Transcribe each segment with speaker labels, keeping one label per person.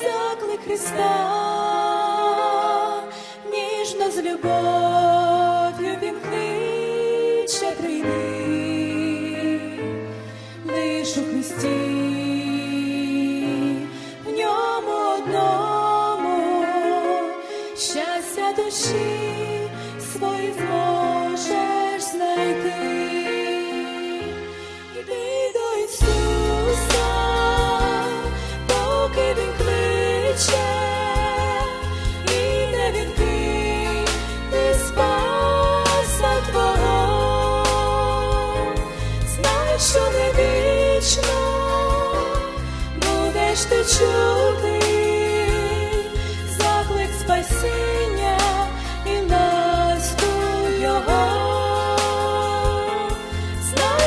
Speaker 1: заклик Христа, ніжно з любов'ю він кличе прийди, лиш у Христі, в ньому одному щастя душі свої зможеш знайти.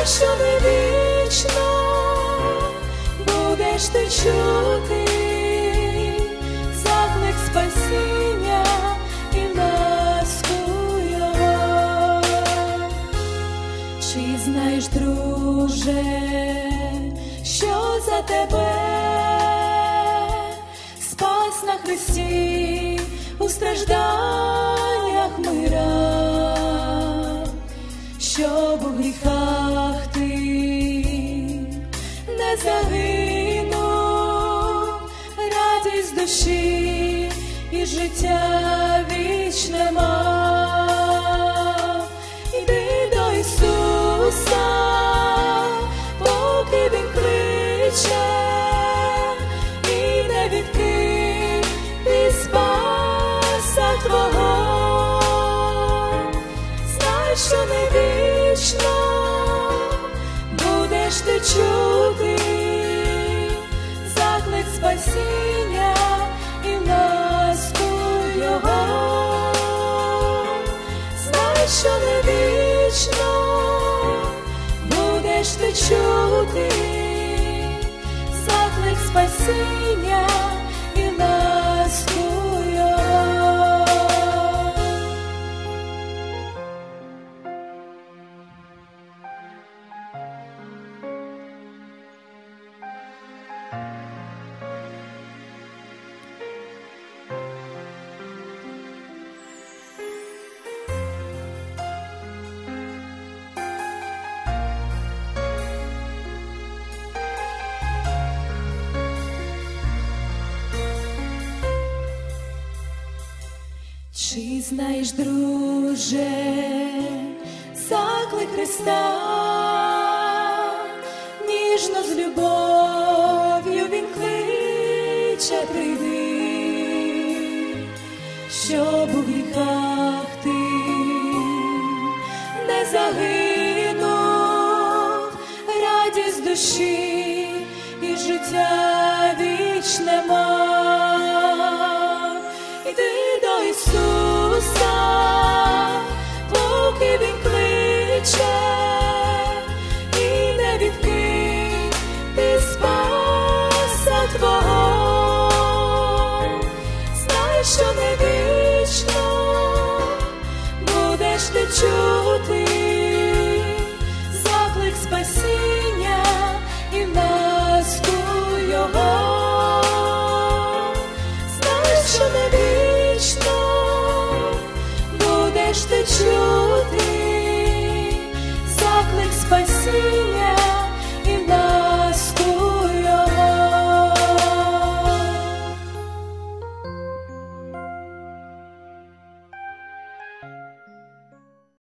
Speaker 1: Що не вічно будеш ти чути заклик спасіння і ласку. Чи знаєш, друже, що за тебе спас на Христі у стражданнях мира, щоб у гріхах душі і життя вічне мав. Іди до Ісуса, поки Він кличе, і не відкрий ти спаса Твого. Знай, що будеш ти чути заклик чути заклик спасіння знаєш, друже, заклик Христа, ніжно з любов'ю він кличе прийди, щоб у гріхах ти не загинув, радість душі і життя вічне. Christian